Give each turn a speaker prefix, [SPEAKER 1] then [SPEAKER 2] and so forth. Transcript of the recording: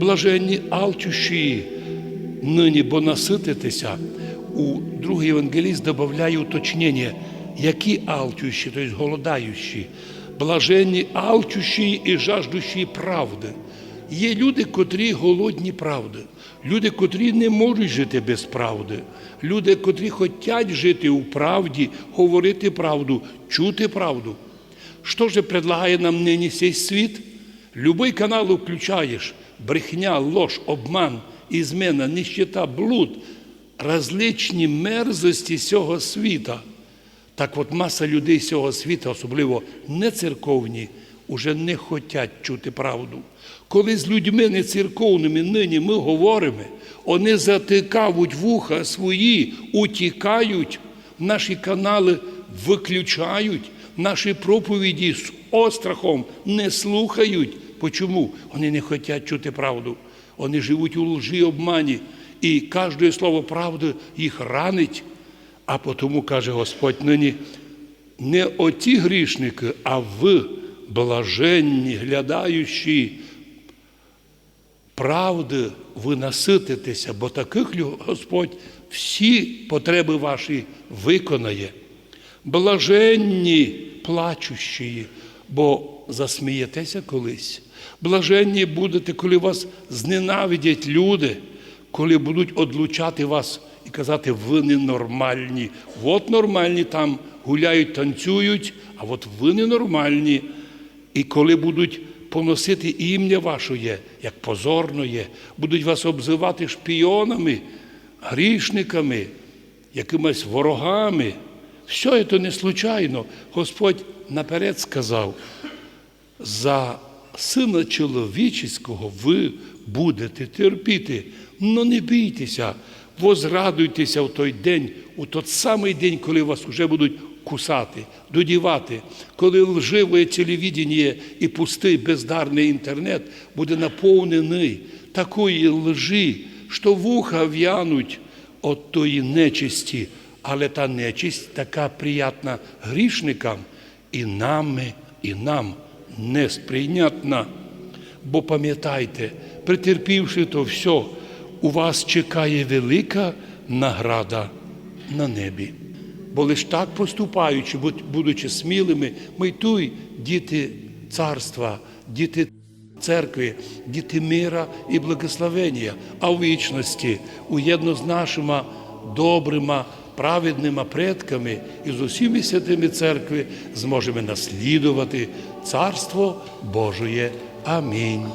[SPEAKER 1] Блаженні алчущі нині, бо насититися. У другий евангеліст додає уточнення, які алчущі, тобто голодаючі, блаженні алчущі і жаждущі правди. Є люди, котрі голодні правди, люди, котрі не можуть жити без правди, люди, котрі хочуть жити у правді, говорити правду, чути правду. Що же предлагає нам нині цей світ? Любий канал включаєш, брехня, ложь, обман, ізмена, нищета, блуд, различні мерзості цього світа. Так от маса людей цього світу, особливо не церковні, уже не хочуть чути правду. Коли з людьми не церковними нині ми говоримо, вони затикають вуха свої, утікають, наші канали виключають, наші проповіді з острахом не слухають. Почому? Вони не хочуть чути правду. Вони живуть у лжі обмані, і кожне слово правди їх ранить. А тому каже Господь нині, не оті грішники, а ви, блаженні, глядаючі правди, ви насититеся, бо таких Господь всі потреби ваші виконає. Блаженні плачущі, бо засмієтеся колись. Блаженні будете, коли вас зненавидять люди, коли будуть одлучати вас і казати, ви ненормальні. От нормальні там гуляють, танцюють, а от ви ненормальні. І коли будуть поносити ім'я ваше, як позорне, будуть вас обзивати шпіонами, грішниками, якимись ворогами. Все це не случайно. Господь наперед сказав, за сина чоловічого ви будете терпіти. Ну не бійтеся, возрадуйтеся в той день, у той самий день, коли вас вже будуть кусати, додівати, коли лживе телевідення і пустий бездарний інтернет буде наповнений такої лжи, що вуха в'януть от тої нечисті, але та нечисть така приятна грішникам і нами, і нам несприйнятна. Бо пам'ятайте, претерпівши то все, у вас чекає велика награда на небі. Бо лиш так поступаючи, будучи смілими, ми й туй діти царства, діти церкви, діти мира і благословення, а в вічності уєдно з нашими добрими, праведними предками і з усіми святими церкви зможемо наслідувати Царство Божоє. Амінь.